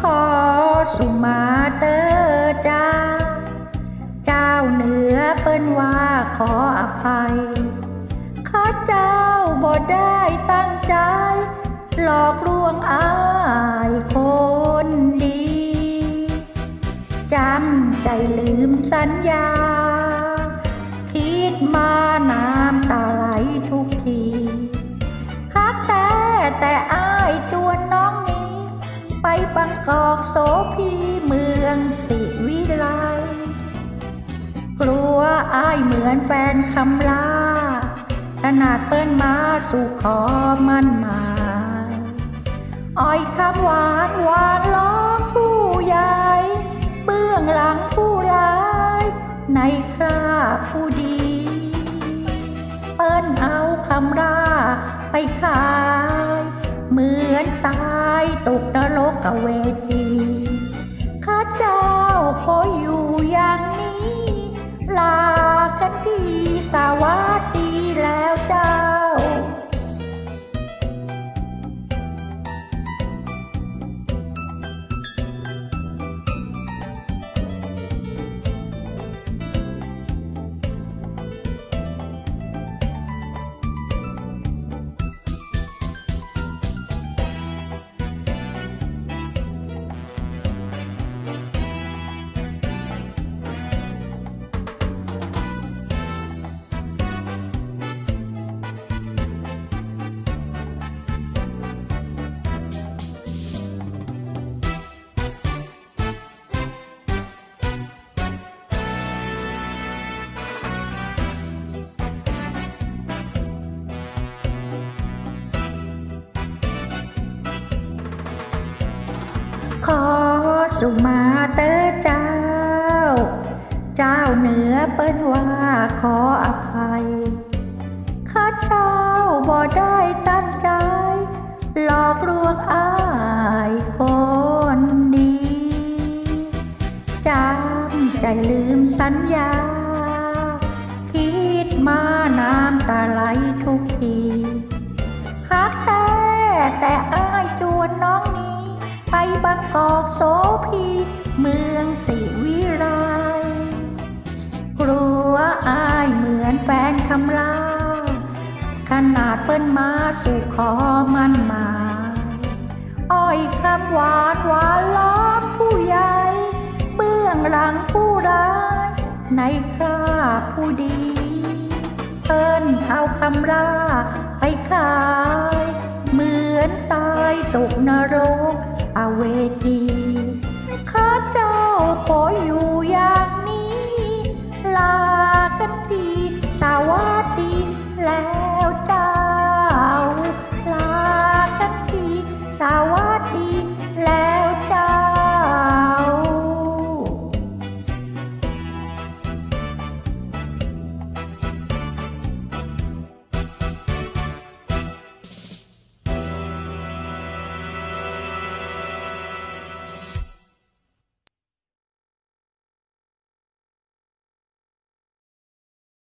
ขอสุมาเตอร์จ้า เจ้าเหนือเปิ้นว่าขออภัย ข้าเจ้าบ่ได้ตั้งใจ หลอกลวงอายคนดี จำใจลืมสัญญา คิดมาน้ำตาไหลทุกทีฮัก กอกโสพีเมืองสิวิไลกลัวอายเหมือนแฟนคำลาขนาดเปิ้นมาสู่ขอมั่นหมายอ้อยคำหวานหวานล้อมผู้ใหญ่เบื้องหลังผู้ร้าย ในคราผู้ดี เปิ้นเอาคำราไปขาย เหมือนตายตกนรกกเว สุมาเตอร์เจ้า เจ้าเหนือเปิ้นว่าขออภัย ข้าเจ้าบ่ได้ตั้งใจ หลอกลวงอายคนดี จำใจลืมสัญญา คิดมาน้ำตาไหลทุกทีฮักแต่แต่อายจวนน้องนี้ ไปบางกอกโสพี เมืองสิวิไลกลัวอายเหมือนแฟนคำลา ขนาดเปิ้นมาสู่ขอมันหมายอ้อยคำหวานหวานล้อมผู้ใหญ่ เบื้องหลังผู้ร้าย ในคราผู้ดีเปิ้นเอาคำราไปขาย เหมือนตายตกนรก อเ